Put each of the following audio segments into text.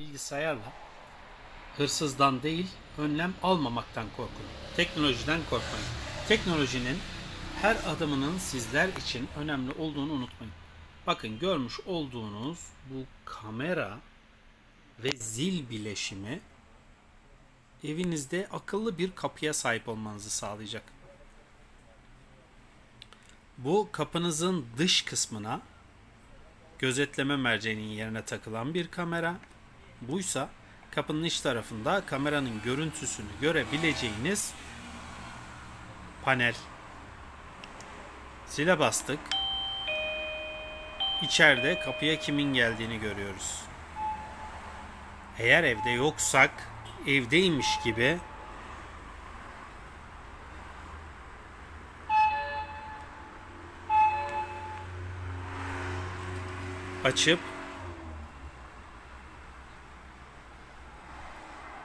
bilgisayarla hırsızdan değil önlem almamaktan korkun. Teknolojiden korkmayın. Teknolojinin her adımının sizler için önemli olduğunu unutmayın. Bakın görmüş olduğunuz bu kamera ve zil bileşimi evinizde akıllı bir kapıya sahip olmanızı sağlayacak. Bu kapınızın dış kısmına gözetleme merceğinin yerine takılan bir kamera. Buysa kapının iç tarafında kameranın görüntüsünü görebileceğiniz panel. Zile bastık. İçeride kapıya kimin geldiğini görüyoruz. Eğer evde yoksak evdeymiş gibi açıp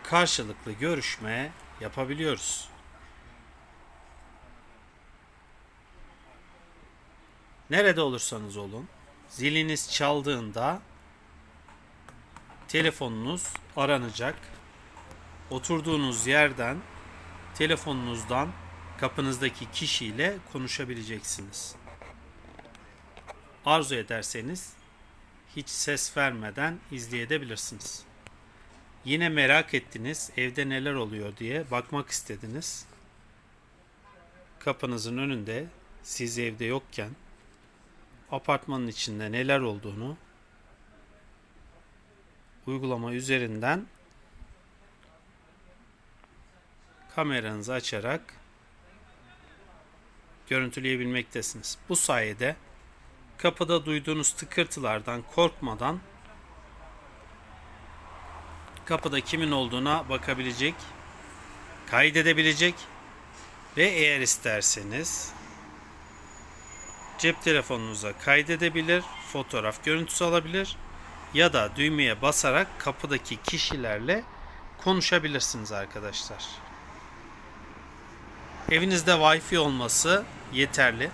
karşılıklı görüşme yapabiliyoruz. Nerede olursanız olun, ziliniz çaldığında telefonunuz aranacak. Oturduğunuz yerden telefonunuzdan kapınızdaki kişiyle konuşabileceksiniz. Arzu ederseniz hiç ses vermeden izleyebilirsiniz. Yine merak ettiniz evde neler oluyor diye bakmak istediniz. Kapınızın önünde siz evde yokken apartmanın içinde neler olduğunu uygulama üzerinden kameranızı açarak görüntüleyebilmektesiniz. Bu sayede kapıda duyduğunuz tıkırtılardan korkmadan kapıda kimin olduğuna bakabilecek, kaydedebilecek ve eğer isterseniz cep telefonunuza kaydedebilir, fotoğraf görüntüsü alabilir ya da düğmeye basarak kapıdaki kişilerle konuşabilirsiniz arkadaşlar. Evinizde Wi-Fi olması yeterli.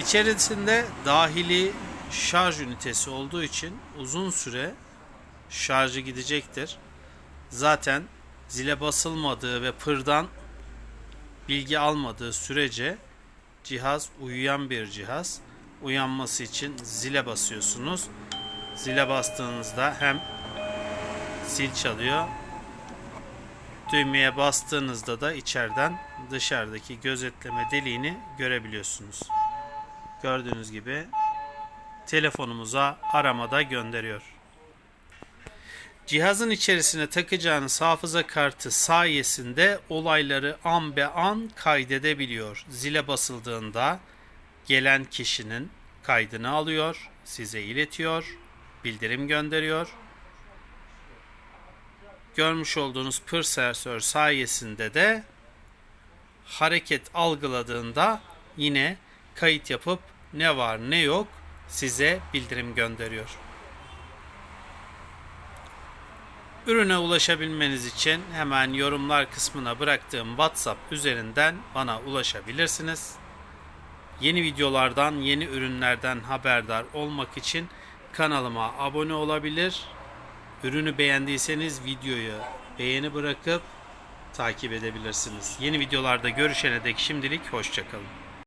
İçerisinde dahili şarj ünitesi olduğu için uzun süre şarjı gidecektir. Zaten zile basılmadığı ve pırdan bilgi almadığı sürece cihaz uyuyan bir cihaz. Uyanması için zile basıyorsunuz. Zile bastığınızda hem zil çalıyor. Düğmeye bastığınızda da içeriden dışarıdaki gözetleme deliğini görebiliyorsunuz. Gördüğünüz gibi telefonumuza aramada gönderiyor. Cihazın içerisine takacağınız hafıza kartı sayesinde olayları an be an kaydedebiliyor. Zile basıldığında gelen kişinin kaydını alıyor, size iletiyor, bildirim gönderiyor. Görmüş olduğunuz pır sensör sayesinde de hareket algıladığında yine kayıt yapıp ne var ne yok size bildirim gönderiyor. Ürüne ulaşabilmeniz için hemen yorumlar kısmına bıraktığım WhatsApp üzerinden bana ulaşabilirsiniz. Yeni videolardan, yeni ürünlerden haberdar olmak için kanalıma abone olabilir. Ürünü beğendiyseniz videoyu beğeni bırakıp takip edebilirsiniz. Yeni videolarda görüşene dek şimdilik hoşçakalın.